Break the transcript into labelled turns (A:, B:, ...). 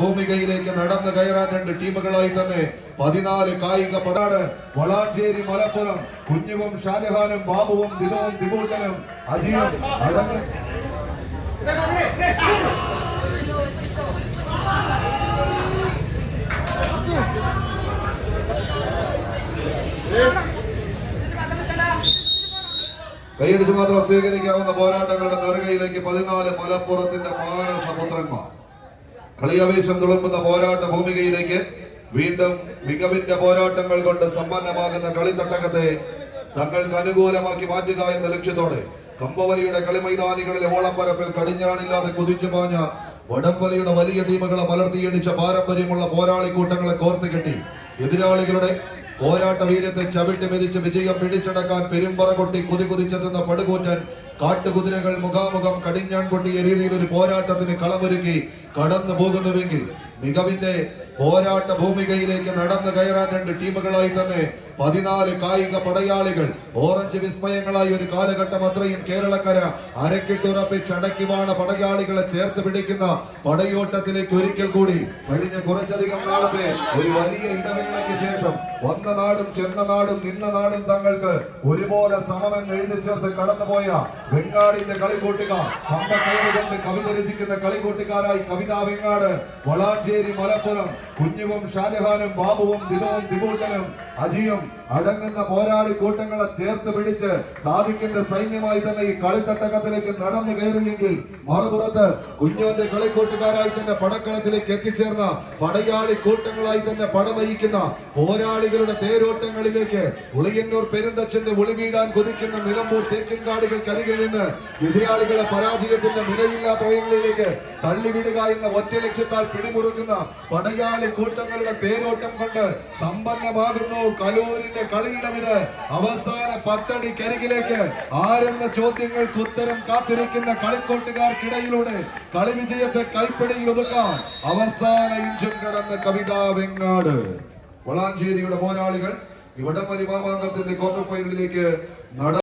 A: ഭൂമികയിലേക്ക് നടന്നു കയറാൻ രണ്ട് ടീമുകളായി തന്നെ പതിനാല് കായിക പടാണ് വളാഞ്ചേരി മലപ്പുറം കുഞ്ഞുവും ഷാജഹാനും ബാബുവും ദിനവും ദിബൂട്ടനും അജിയും കൈയടിച്ച് മാത്രം സ്വീകരിക്കാവുന്ന പോരാട്ടങ്ങളുടെ നെറുകയിലേക്ക് പതിനാല് മലപ്പുറത്തിന്റെ മാനസപുത്രന്മാർ കളിയാവേശം തുളുമ്പുന്ന പോരാട്ട ഭൂമികയിലേക്ക് വീണ്ടും മികവിന്റെ പോരാട്ടങ്ങൾ കൊണ്ട് സമ്പന്നമാകുന്ന കളിത്തട്ടകത്തെ തങ്ങൾക്ക് അനുകൂലമാക്കി മാറ്റുക എന്ന ലക്ഷ്യത്തോടെ കമ്പവലിയുടെ കളിമൈതാനികളിലെ ഓളപ്പരപ്പിൽ കടിഞ്ഞാണില്ലാതെ കുതിച്ചു പാഞ്ഞ വടംവലിയുടെ വലിയ ടീമുകളെ മലർത്തിയടിച്ച പാരമ്പര്യമുള്ള പോരാളി കൂട്ടങ്ങളെ കോർത്ത് കെട്ടി എതിരാളികളുടെ പോരാട്ട വീര്യത്തെ ചവിട്ടി മെതിച്ച് വിജയം പിടിച്ചടക്കാൻ പെരുമ്പറ കൊട്ടി കുതി കുതിച്ചെത്തുന്ന പടുകൂറ്റൻ കാട്ടുകുതിരകൾ മുഖാമുഖം കടിഞ്ഞാൻ കൊണ്ടിയ രീതിയിൽ ഒരു പോരാട്ടത്തിന് കളമൊരുക്കി കടന്നു പോകുന്നുവെങ്കിൽ മികവിന്റെ പോരാട്ട ഭൂമികയിലേക്ക് നടന്നു കയറാൻ രണ്ട് ടീമുകളായി തന്നെ പതിനാല് കായിക പടയാളികൾ. ഓറഞ്ച് വിസ്മയങ്ങളായി ഒരു കാലഘട്ടം അത്രയും കേരളക്കര അരക്കിട്ടുറപ്പിച്ച് അടക്കി വാണ പടയാളികളെ ചേർത്ത് പിടിക്കുന്ന പടയോട്ടത്തിലേക്ക് ഒരിക്കൽ കൂടി കഴിഞ്ഞ കുറച്ചധികം നാളത്തെ ഒരു വലിയ ഇടവേളയ്ക്ക് ശേഷം വന്ന നാടും ചെന്ന നാടും നിന്ന നാടും തങ്ങൾക്ക് ഒരുപോലെ സമമെന്ന് എഴുതി ചേർത്ത് കടന്നുപോയ വെങ്ങാടിന്റെ കളിക്കൂട്ടുക കമ്പ കയറുകൊണ്ട് കവിത രചിക്കുന്ന കളിക്കൂട്ടുകാരായി കവിതാ വെങ്ങാട് വളാഞ്ചേരി മലപ്പുറം കുഞ്ഞുവും ഷാജഹാനും ബാബുവും ദിനവും ദിബൂട്ടനും അജിയും അടങ്ങുന്ന പോരാളി കൂട്ടങ്ങളെ ചേർത്ത് പിടിച്ച് സാദിഖിന്റെ സൈന്യമായി തന്നെ ഈ കളിത്തട്ടകത്തിലേക്ക് നടന്നു കയറിയെങ്കിൽ മറുപുറത്ത് കുഞ്ഞോന്റെ കളിക്കൂട്ടുകാരായി തന്നെ പടക്കളത്തിലേക്ക് എത്തിച്ചേർന്ന പടയാളി കൂട്ടങ്ങളായി തന്നെ പട നയിക്കുന്ന പോരാളികളുടെ തേരോട്ടങ്ങളിലേക്ക് ഉളിയന്നൂർ പെരുന്തച്ഛന്റെ ഒളിവീടാൻ കൊതിക്കുന്ന നിലമ്പൂർ തേക്കിൻകാടുകൾക്കരികിൽ നിന്ന് എതിരാളികളെ പരാജയത്തിന്റെ നിലയില്ലാത്ത വയങ്ങളിലേക്ക് തള്ളിവിടുക എന്ന ഒറ്റ ലക്ഷ്യത്താൽ പിടിമുറുക്കുന്ന പടയാളി കൂട്ടങ്ങളുടെ തേരോട്ടം കൊണ്ട് സമ്പന്നമാകുന്നു. കലൂരിന്റെ കളിയിടമിത് അവസാന പത്തടി കരികിലേക്ക് ആരെന്ന ചോദ്യങ്ങൾക്ക് ഉത്തരം കാത്തിരിക്കുന്ന കളിക്കോട്ടുകാർക്കിടയിലൂടെ കളി വിജയത്തെ കൈപ്പിടിയിൽ ഒതുക്കാൻ അവസാന ഇഞ്ചും കടന്ന കവിതാ വെങ്ങാട്. വളാഞ്ചേരിയുടെ പോരാളികൾ ഇവിടം പരിമാവാംഗത്തിന്റെ ക്വാർട്ടർ ഫൈനലിലേക്ക് നട